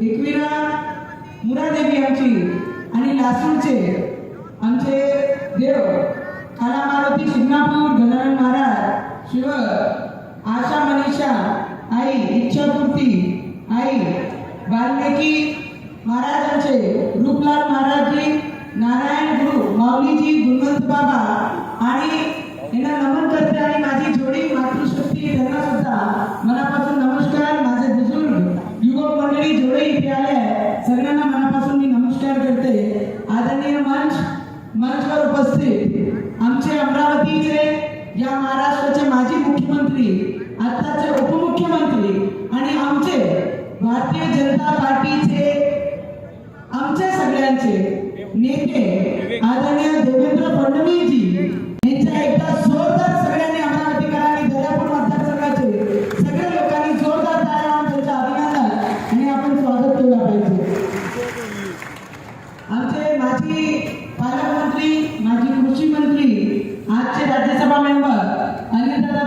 एकवीरा मुरादेवी आमची आणि लासूरचे आमचे देव काला मारुती शिंगणापूर गजानन महाराज शिव आशा मनीषा आई इच्छापूर्ती आई वाल्मिकी महाराजांचे रूपलाल महाराजजी नारायण गुरु माऊलीजी गुणवंत बाबा आणि सगळ्यांना मनापासून मी नमस्कार करते. आदरणीय मंच मंचवर उपस्थित आमचे अमरावतीचे या महाराष्ट्राचे माजी मुख्यमंत्री आताचे उपमुख्यमंत्री आणि आमचे भारतीय जनता पार्टीचे आमच्या सगळ्यांचे नेते आमचे माजी पालकमंत्री माजी कृषी मंत्री आजचे राज्यसभा मेंबर अनिलदादा